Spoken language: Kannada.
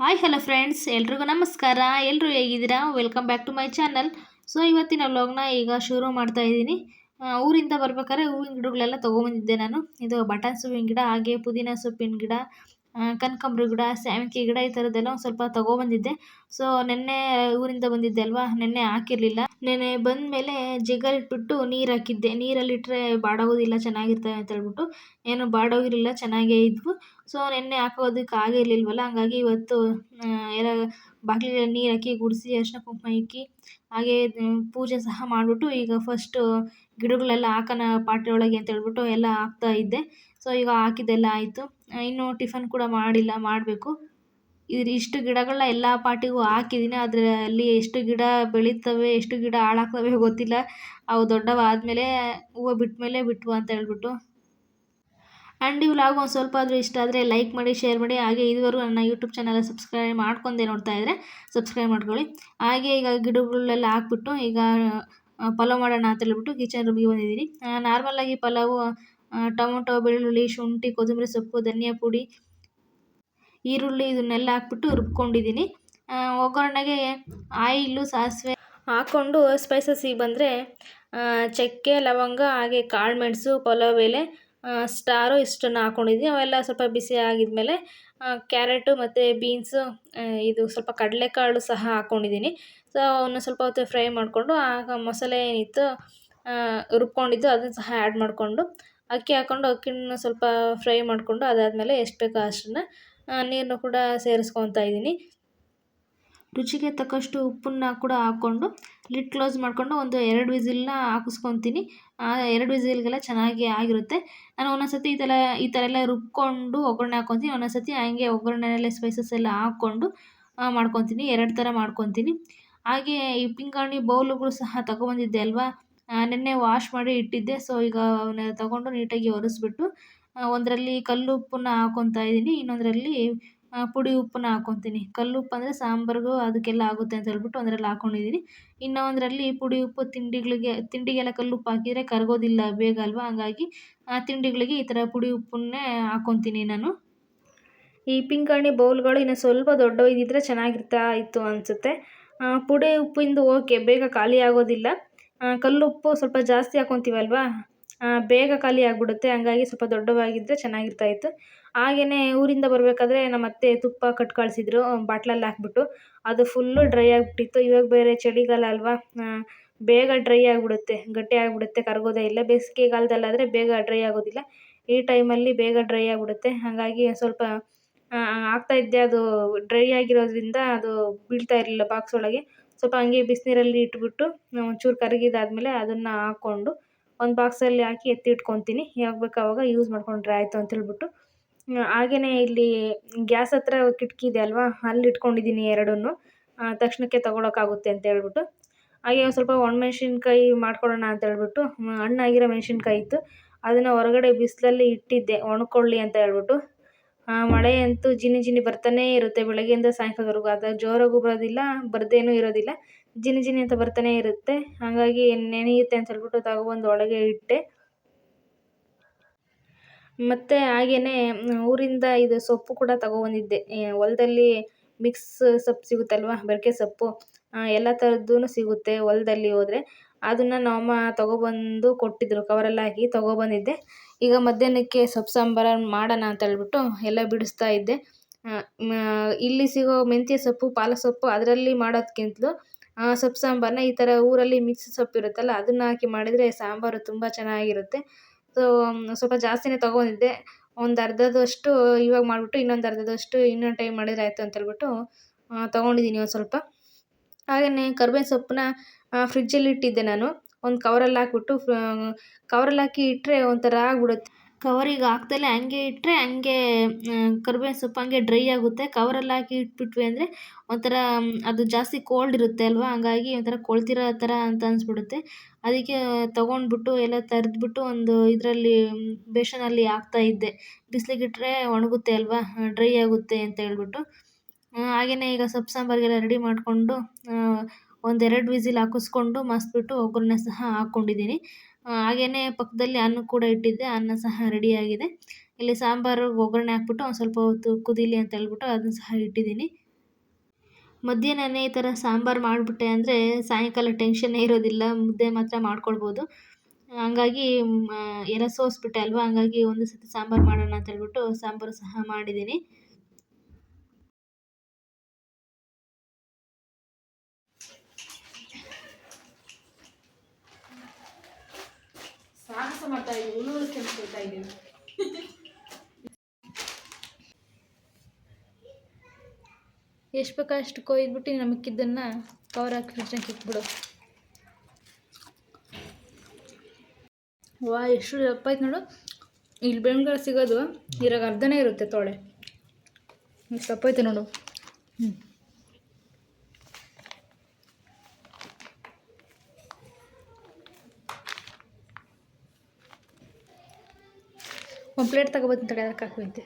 ಹಾಯ್ ಹಲೋ ಫ್ರೆಂಡ್ಸ್ ಎಲ್ರಿಗೂ ನಮಸ್ಕಾರ. ಎಲ್ಲರೂ ಹೇಗಿದ್ದೀರಾ? Welcome back to my channel so ಇವತ್ತಿನ ವ್ಲಾಗ್ನ ಈಗ ಶುರು ಮಾಡ್ತಾ ಇದ್ದೀನಿ. ಊರಿಂದ ಬರ್ಬೇಕಾದ್ರೆ ಹೂವಿನ ಗಿಡಗಳೆಲ್ಲ ತೊಗೊಂಬಂದಿದ್ದೆ ನಾನು. ಇದು ಬಟನ್ ಸೂಪಿನ ಗಿಡ, ಹಾಗೆ ಪುದೀನ ಸೊಪ್ಪಿನ ಗಿಡ ಕನಕಾಂಬ್ರ ಗಿಡ ಸೇವಂತಿ ಗಿಡ ಈ ಥರದ್ದೆಲ್ಲ ಒಂದು ಸ್ವಲ್ಪ ತಗೊಬಂದಿದ್ದೆ. ಸೊ ನೆನ್ನೆ ಊರಿಂದ ಬಂದಿದ್ದೆ ಅಲ್ವಾ? ನೆನ್ನೆ ಹಾಕಿರಲಿಲ್ಲ. ನೆನ್ನೆ ಬಂದ ಮೇಲೆ ಇಟ್ಬಿಟ್ಟು ನೀರು ಹಾಕಿದ್ದೆ. ನೀರಲ್ಲಿಟ್ಟರೆ ಬಾಡೋಗೋದಿಲ್ಲ, ಚೆನ್ನಾಗಿರ್ತವೆ ಅಂತ ಹೇಳ್ಬಿಟ್ಟು. ಏನು ಬಾಡೋಗಿರಲಿಲ್ಲ, ಚೆನ್ನಾಗೇ ಇದ್ವು. ಸೊ ನೆನ್ನೆ ಹಾಕೋದಕ್ಕೆ ಆಗಿರಲಿಲ್ವಲ್ಲ ಹಂಗಾಗಿ ಇವತ್ತು ಎಲ್ಲ ಬಾಗಿಲಿಗೆ ನೀರು ಹಾಕಿ ಗುಡಿಸಿ ಅರಿಶಿನ ಕುಂಕುಮ ಇಕ್ಕಿ, ಹಾಗೆ ಪೂಜೆ ಸಹ ಮಾಡಿಬಿಟ್ಟು ಈಗ ಫಸ್ಟು ಗಿಡಗಳೆಲ್ಲ ಹಾಕೋಣ ಪಾಟ್ರಿ ಒಳಗೆ ಅಂತ ಹೇಳ್ಬಿಟ್ಟು ಎಲ್ಲ ಹಾಕ್ತಾ ಇದ್ದೆ. ಸೊ ಈಗ ಹಾಕಿದ್ದೆಲ್ಲ ಆಯಿತು. ಇನ್ನು ಟಿಫನ್ ಕೂಡ ಮಾಡಿಲ್ಲ, ಮಾಡಬೇಕು. ಇದು ಇಷ್ಟು ಗಿಡಗಳನ್ನ ಎಲ್ಲ ಪಾಟಿಗೂ ಹಾಕಿದ್ದೀನಿ ಅದರಲ್ಲಿ ಎಷ್ಟು ಗಿಡ ಬೆಳೀತವೆ, ಎಷ್ಟು ಗಿಡ ಹಾಳಾಗ್ತವೆ ಗೊತ್ತಿಲ್ಲ. ಅವು ದೊಡ್ಡವಾದಮೇಲೆ ಹೂವು ಬಿಟ್ಟ ಮೇಲೆ ಬಿಟ್ವು ಅಂತ ಹೇಳ್ಬಿಟ್ಟು. ಆ್ಯಂಡ್ ಈ ವ್ಲಾಗ್ ಒಂದು ಸ್ವಲ್ಪ ಆದರೂ ಇಷ್ಟ ಆದರೆ ಲೈಕ್ ಮಾಡಿ ಶೇರ್ ಮಾಡಿ. ಹಾಗೆ ಇದುವರೆಗೂ ನನ್ನ ಯೂಟ್ಯೂಬ್ ಚಾನಲ್ ಸಬ್ಸ್ಕ್ರೈಬ್ ಮಾಡ್ಕೊಂಡೆ ನೋಡ್ತಾ ಇದ್ದರೆ ಸಬ್ಸ್ಕ್ರೈಬ್ ಮಾಡ್ಕೊಳ್ಳಿ. ಹಾಗೆ ಈಗ ಗಿಡಗಳೆಲ್ಲ ಹಾಕ್ಬಿಟ್ಟು ಈಗ ಪಲಾವ್ ಮಾಡೋಣ ಅಂತ ಹೇಳ್ಬಿಟ್ಟು ಕಿಚನ್ ರೂಮಿಗೆ ಬಂದಿದ್ದೀನಿ. ನಾರ್ಮಲಾಗಿ ಪಲಾವು ಟೊಮೊಟೊ, ಬೆಳ್ಳುಳ್ಳಿ, ಶುಂಠಿ, ಕೊತ್ತಂಬರಿ ಸೊಪ್ಪು, ಧನಿಯಾ ಪುಡಿ, ಈರುಳ್ಳಿ ಇದನ್ನೆಲ್ಲ ಹಾಕ್ಬಿಟ್ಟು ರುಬ್ಕೊಂಡಿದ್ದೀನಿ. ಒಗ್ಗರಣೆಗೆ ಆಯಿಲು, ಸಾಸಿವೆ ಹಾಕ್ಕೊಂಡು ಸ್ಪೈಸಸ್ಸಿಗೆ ಬಂದರೆ ಚಕ್ಕೆ, ಲವಂಗ, ಹಾಗೆ ಕಾಳು ಮೆಣಸು, ಪಲಾವ್ ಎಲೆ ಸ್ಟಾರು ಇಷ್ಟನ್ನು ಹಾಕ್ಕೊಂಡಿದ್ದೀನಿ ಅವೆಲ್ಲ ಸ್ವಲ್ಪ ಬಿಸಿ ಆಗಿದ್ಮೇಲೆ ಕ್ಯಾರೆಟು ಮತ್ತು ಬೀನ್ಸು ಇದು ಸ್ವಲ್ಪ ಕಡಲೆಕಾಳು ಸಹ ಹಾಕ್ಕೊಂಡಿದ್ದೀನಿ ಸೊ ಅವನ್ನ ಸ್ವಲ್ಪ ಹೊತ್ತು ಫ್ರೈ ಮಾಡಿಕೊಂಡು, ಆಗ ಮಸಾಲೆ ಏನಿತ್ತು ರುಬ್ಕೊಂಡಿದ್ದು ಅದನ್ನು ಸಹ ಆ್ಯಡ್ ಮಾಡಿಕೊಂಡು ಅಕ್ಕಿ ಹಾಕ್ಕೊಂಡು ಅಕ್ಕಿನ ಸ್ವಲ್ಪ ಫ್ರೈ ಮಾಡಿಕೊಂಡು ಅದಾದಮೇಲೆ ಎಷ್ಟು ಬೇಕೋ ಅಷ್ಟನ್ನು ನೀರನ್ನು ಕೂಡ ಸೇರಿಸ್ಕೊತಾ ಇದ್ದೀನಿ. ರುಚಿಗೆ ತಕ್ಕಷ್ಟು ಉಪ್ಪನ್ನ ಕೂಡ ಹಾಕ್ಕೊಂಡು ಲಿಡ್ ಕ್ಲೋಸ್ ಮಾಡಿಕೊಂಡು ಒಂದು ಎರಡು ವಿಸಿಲ್ನ ಹಾಕಿಸ್ಕೊತೀನಿ. ಆ ಎರಡು ವಿಸಿಲ್ಗೆಲ್ಲ ಚೆನ್ನಾಗಿ ಆಗಿರುತ್ತೆ. ನಾನು ಒಂದೊಂದು ಸತಿ ಈ ಥರ ಈ ಥರ ಎಲ್ಲ ರುಬ್ಕೊಂಡು ಒಗ್ಗರಣೆ ಹಾಕ್ಕೊತೀನಿ. ಒಂದೊಂದ್ಸತಿ ಹಂಗೆ ಒಗ್ಗರಣೆಯಲ್ಲೇ ಸ್ಪೈಸಸ್ ಎಲ್ಲ ಹಾಕ್ಕೊಂಡು ಮಾಡ್ಕೊತೀನಿ. ಎರಡು ಥರ ಮಾಡ್ಕೊತೀನಿ. ಹಾಗೆ ಈ ಪಿಂಗಾಣಿ ಬೌಲುಗಳು ಸಹ ತಗೊಬಂದಿದ್ದೆ ಅಲ್ವಾ? ನೆನ್ನೆ ವಾಶ್ ಮಾಡಿ ಇಟ್ಟಿದ್ದೆ. ಸೊ ಈಗ ಅವನ್ನ ತಗೊಂಡು ನೀಟಾಗಿ ಒರೆಸ್ಬಿಟ್ಟು ಒಂದರಲ್ಲಿ ಕಲ್ಲು ಉಪ್ಪನ್ನ ಹಾಕ್ಕೊತಾ ಇದ್ದೀನಿ. ಇನ್ನೊಂದರಲ್ಲಿ ಪುಡಿ ಉಪ್ಪನ್ನ ಹಾಕೊತೀನಿ. ಕಲ್ಲು ಉಪ್ಪು ಅಂದರೆ ಸಾಂಬಾರಿಗೂ, ಅದಕ್ಕೆಲ್ಲ ಆಗುತ್ತೆ ಅಂತ ಹೇಳ್ಬಿಟ್ಟು ಒಂದರಲ್ಲಿ ಹಾಕೊಂಡಿದ್ದೀನಿ. ಇನ್ನೊಂದರಲ್ಲಿ ಪುಡಿ ಉಪ್ಪು, ತಿಂಡಿಗಳಿಗೆ, ತಿಂಡಿಗೆಲ್ಲ ಕಲ್ಲು ಉಪ್ಪು ಹಾಕಿದರೆ ಕರಗೋದಿಲ್ಲ ಬೇಗ ಅಲ್ವಾ? ಹಂಗಾಗಿ, ಆ, ತಿಂಡಿಗಳಿಗೆ ಈ ಥರ ಪುಡಿ ಉಪ್ಪನ್ನೇ ಹಾಕೊತೀನಿ ನಾನು. ಈ ಪಿಂಗಾಣಿ ಬೌಲ್ಗಳು ಇನ್ನು ಸ್ವಲ್ಪ ದೊಡ್ಡವಿದ್ದಿದ್ರೆ ಚೆನ್ನಾಗಿರ್ತಾ ಇತ್ತು ಅನಿಸುತ್ತೆ. ಪುಡಿ ಉಪ್ಪಿಂದು ಓಕೆ ಬೇಗ ಖಾಲಿ ಆಗೋದಿಲ್ಲ. ಕಲ್ಲುಪ್ಪು ಸ್ವಲ್ಪ ಜಾಸ್ತಿ ಹಾಕ್ಕೊತೀವಲ್ವಾ ಬೇಗ ಖಾಲಿ ಆಗಿಬಿಡುತ್ತೆ, ಹಂಗಾಗಿ ಸ್ವಲ್ಪ ದೊಡ್ಡವಾಗಿದ್ದರೆ ಚೆನ್ನಾಗಿರ್ತಾ ಇತ್ತು ಹಾಗೆಯೇ ಊರಿಂದ ಬರಬೇಕಾದ್ರೆ ನಮ್ಮ ಅತ್ತೆ ತುಪ್ಪ ಕಟ್ ಕಳಿಸಿದ್ರು ಬಾಟ್ಲಲ್ಲಿ ಹಾಕ್ಬಿಟ್ಟು. ಅದು ಫುಲ್ಲು ಡ್ರೈ ಆಗಿಬಿಟ್ಟಿತ್ತು. ಇವಾಗ ಬೇರೆ ಚಳಿಗಾಲ ಅಲ್ವಾ? ಬೇಗ ಡ್ರೈ ಆಗಿಬಿಡುತ್ತೆ, ಗಟ್ಟಿ ಆಗಿಬಿಡುತ್ತೆ, ಕರಗೋದೇ ಇಲ್ಲ. ಬೇಸಿಗೆಗಾಲದಲ್ಲಾದರೆ ಬೇಗ ಡ್ರೈ ಆಗೋದಿಲ್ಲ. ಈ ಟೈಮಲ್ಲಿ ಬೇಗ ಡ್ರೈ ಆಗಿಬಿಡುತ್ತೆ. ಹಾಗಾಗಿ ಸ್ವಲ್ಪ ಇದ್ದೆ. ಅದು ಡ್ರೈ ಆಗಿರೋದ್ರಿಂದ ಅದು ಬೀಳ್ತಾ ಇರಲಿಲ್ಲ ಬಾಕ್ಸ್ ಒಳಗೆ. ಸ್ವಲ್ಪ ಹಂಗೆ ಬಿಸಿನೀರಲ್ಲಿ ಇಟ್ಬಿಟ್ಟು ಒಂಚೂರು ಕರಗಿದಾದ್ಮೇಲೆ ಅದನ್ನು ಹಾಕ್ಕೊಂಡು ಒಂದು ಬಾಕ್ಸಲ್ಲಿ ಹಾಕಿ ಎತ್ತಿಟ್ಕೊತೀನಿ ಯಾವಾಗ ಬೇಕು ಆವಾಗ ಯೂಸ್ ಮಾಡ್ಕೊಂಡ್ರೆ ಆಯಿತು ಅಂತ ಹೇಳ್ಬಿಟ್ಟು. ಹಾಗೆಯೇ ಇಲ್ಲಿ ಗ್ಯಾಸ್ ಹತ್ರ ಕಿಟಕಿ ಇದೆ ಅಲ್ವಾ? ಅಲ್ಲಿ ಇಟ್ಕೊಂಡಿದ್ದೀನಿ ಎರಡನ್ನೂ. ತಕ್ಷಣಕ್ಕೆ ತೊಗೊಳಕ್ಕಾಗುತ್ತೆ ಅಂತ ಹೇಳ್ಬಿಟ್ಟು. ಹಾಗೆ ಒಂದು ಸ್ವಲ್ಪ ಒಣಮೆಣ್ಸಿನ್ಕಾಯಿ ಮಾಡ್ಕೊಳ್ಳೋಣ ಅಂತ ಹೇಳ್ಬಿಟ್ಟು. ಹಣ್ಣಾಗಿರೋ ಮೆಣಸಿನ್ಕಾಯಿ ಇತ್ತು. ಅದನ್ನು ಹೊರಗಡೆ ಬಿಸಿಲಲ್ಲಿ ಇಟ್ಟಿದ್ದೆ, ಒಣಕೊಳ್ಳಿ ಅಂತ ಹೇಳ್ಬಿಟ್ಟು. ಮಳೆ ಅಂತೂ ಜಿನಿ ಜಿನಿ ಬರ್ತಾನೇ ಇರುತ್ತೆ. ಬೆಳಗ್ಗೆಯಿಂದ ಸಾಯಂಕಾಲದವರೆಗೂ. ಅದು ಜೋರಾಗೂ ಬರೋದಿಲ್ಲ ಬರದೇನೂ ಇರೋದಿಲ್ಲ. ಜಿನಿ ಜಿನಿ ಅಂತ ಬರ್ತಾನೇ ಇರುತ್ತೆ. ಹಾಗಾಗಿ ನೆನೆಯುತ್ತೆ ಅಂತ ಹೇಳ್ಬಿಟ್ಟು ತಗೊಬಂದು ಒಳಗೆ ಇಟ್ಟೆ. ಮತ್ತು ಹಾಗೆಯೇ ಊರಿಂದ ಇದು ಸೊಪ್ಪು ಕೂಡ ತಗೊಬಂದಿದ್ದೆ. ಹೊಲದಲ್ಲಿ ಮಿಕ್ಸ್ ಸೊಪ್ಪು ಸಿಗುತ್ತಲ್ವ? ಬೆರಕೆ ಸೊಪ್ಪು. ಆ, ಎಲ್ಲ ಥರದ್ದು ಸಿಗುತ್ತೆ ಹೊಲದಲ್ಲಿ ಹೋದರೆ. ಅದನ್ನು ನಮ್ಮಮ್ಮ ತಗೊಬಂದು ಕೊಟ್ಟಿದ್ದರು ಕವರಲ್ಲಿ ಹಾಕಿ ತಗೊಬಂದಿದ್ದೆ. ಈಗ ಮಧ್ಯಾಹ್ನಕ್ಕೆ ಸೊಪ್ಪು ಸಾಂಬಾರು ಮಾಡೋಣ ಅಂತ ಹೇಳ್ಬಿಟ್ಟು ಎಲ್ಲ ಬಿಡಿಸ್ತಾ ಇದ್ದೆ. ಇಲ್ಲಿ ಸಿಗೋ ಮೆಂತ್ಯ ಸೊಪ್ಪು, ಪಾಲಕ್ ಸೊಪ್ಪು ಅದರಲ್ಲಿ ಮಾಡೋದಕ್ಕಿಂತಲೂ ಸೊಪ್ಪು ಸಾಂಬಾರನ್ನ ಈ ಥರ ಊರಲ್ಲಿ ಮಿಕ್ಸ್ ಸೊಪ್ಪು ಇರುತ್ತಲ್ಲ ಅದನ್ನ ಹಾಕಿ ಮಾಡಿದರೆ ಸಾಂಬಾರು ತುಂಬ ಚೆನ್ನಾಗಿರುತ್ತೆ. ಸೊ ಸ್ವಲ್ಪ ಜಾಸ್ತಿನೇ ತೊಗೊಂಡಿದ್ದೆ ಒಂದು ಅರ್ಧದಷ್ಟು ಇವಾಗ ಮಾಡಿಬಿಟ್ಟು ಇನ್ನೊಂದು ಅರ್ಧದಷ್ಟು ಇನ್ನೊಂದು ಟೈಮ್ ಮಾಡಿದರೆ ಆಯಿತು ಅಂತ ಹೇಳ್ಬಿಟ್ಟು ತೊಗೊಂಡಿದ್ದೀನಿ ಒಂದು ಸ್ವಲ್ಪ. ಹಾಗೆಯೇ ಕರ್ಬೇವಿನ ಸೊಪ್ಪನ್ನ ಫ್ರಿಜ್ಜಲ್ಲಿ ಇಟ್ಟಿದ್ದೆ ನಾನು. ಒಂದು ಕವರಲ್ಲಿ ಹಾಕ್ಬಿಟ್ಟು ಕವರಲ್ಲಿ ಹಾಕಿ ಇಟ್ಟರೆ ಒಂಥರ ಆಗ್ಬಿಡುತ್ತೆ. ಕವರಿಗೆ ಹಾಕ್ದಲೇ ಹಂಗೆ ಇಟ್ಟರೆ ಹಂಗೆ ಕರ್ಬೇವಿನ ಸೊಪ್ಪು ಹಂಗೆ ಡ್ರೈ ಆಗುತ್ತೆ. ಕವರಲ್ಲಿ ಹಾಕಿ ಇಟ್ಬಿಟ್ವಿ ಅಂದರೆ ಒಂಥರ ಅದು ಜಾಸ್ತಿ ಕೋಲ್ಡ್ ಇರುತ್ತೆ ಅಲ್ವಾ? ಹಂಗಾಗಿ ಒಂಥರ ಕೊಳ್ತಿರೋ ಥರ ಅಂತ ಅನಿಸ್ಬಿಡುತ್ತೆ. ಅದಕ್ಕೆ ತೊಗೊಂಡ್ಬಿಟ್ಟು ಎಲ್ಲ ತರಿದ್ಬಿಟ್ಟು ಒಂದು ಇದರಲ್ಲಿ ಬೇಷನಲ್ಲಿ ಹಾಕ್ತಾ ಇದ್ದೆ. ಬಿಸಿಲಿಗಿಟ್ರೆ ಒಣಗುತ್ತೆ ಅಲ್ವಾ? ಡ್ರೈ ಆಗುತ್ತೆ ಅಂತ ಹೇಳ್ಬಿಟ್ಟು. ಹಾಗೆಯೇ ಈಗ ಸೊಪ್ಪು ಸಾಂಬಾರಿಗೆಲ್ಲ ರೆಡಿ ಮಾಡಿಕೊಂಡು ಒಂದೆರಡು ವಿಸಿಲ್ ಹಾಕಿಸ್ಕೊಂಡು ಮಸ್ಬಿಟ್ಟು ಒಗ್ಗರಣೆ ಸಹ ಹಾಕ್ಕೊಂಡಿದ್ದೀನಿ ಹಾಗೆಯೇ ಪಕ್ಕದಲ್ಲಿ ಅನ್ನ ಕೂಡ ಇಟ್ಟಿದ್ದೆ. ಅನ್ನ ಸಹ ರೆಡಿಯಾಗಿದೆ ಇಲ್ಲಿ ಸಾಂಬಾರು, ಒಗ್ಗರಣೆ ಹಾಕ್ಬಿಟ್ಟು ಒಂದು ಸ್ವಲ್ಪ ಹೊತ್ತು ಕುದೀಲಿ ಅಂತ ಹೇಳ್ಬಿಟ್ಟು ಅದನ್ನು ಸಹ ಇಟ್ಟಿದ್ದೀನಿ. ಮಧ್ಯಾಹ್ನನೇ ಈ ಥರ ಸಾಂಬಾರು ಮಾಡಿಬಿಟ್ಟೆ ಅಂದರೆ ಸಾಯಂಕಾಲ ಟೆನ್ಷನ್ನೇ ಇರೋದಿಲ್ಲ. ಮುದ್ದೆ ಮಾತ್ರ ಮಾಡ್ಕೊಳ್ಬೋದು. ಹಂಗಾಗಿ ಎಲ್ಲ ಸೋಸ್ಬಿಟ್ಟೆ ಅಲ್ವಾ? ಹಂಗಾಗಿ ಒಂದು ಸತಿ ಸಾಂಬಾರು ಮಾಡೋಣ ಅಂತ ಹೇಳ್ಬಿಟ್ಟು ಸಾಂಬಾರು ಸಹ ಮಾಡಿದ್ದೀನಿ. ಮಾಡ್ತಾ ಇದ್ದೀವಿ ಕೆಲ್ಸ್ಕೊಳ್ತಾ ಇದ್ದೀವಿ. ಎಷ್ಟು ಬೇಕೋ ಅಷ್ಟು ಕೊಯ್ದ್ಬಿಟ್ಟು ಇನ್ನು ಮಿಕ್ಕಿದ್ದನ್ನು ಕವರ್ ಹಾಕಿ ಫ್ರಿಜ್ನಾಗ ಇಟ್ಬಿಡು ವಾ, ಎಷ್ಟು ದಪ್ಪಾಯ್ತು ನೋಡು. ಇಲ್ಲಿ ಬೆಂಗಳೂರು ಸಿಗೋದು ಇರಾಗ ಅರ್ಧನೇ ಇರುತ್ತೆ ತೋಳೆ. ಎಷ್ಟು ದಪ್ಪ ನೋಡು. ಹ್ಞೂ ಒಂದು ಪ್ಲೇಟ್ ತಗೋಬತ್ತೀನಿ ತಡೆ ಅದಕ್ಕೆ ಹಾಕುವಂತೆ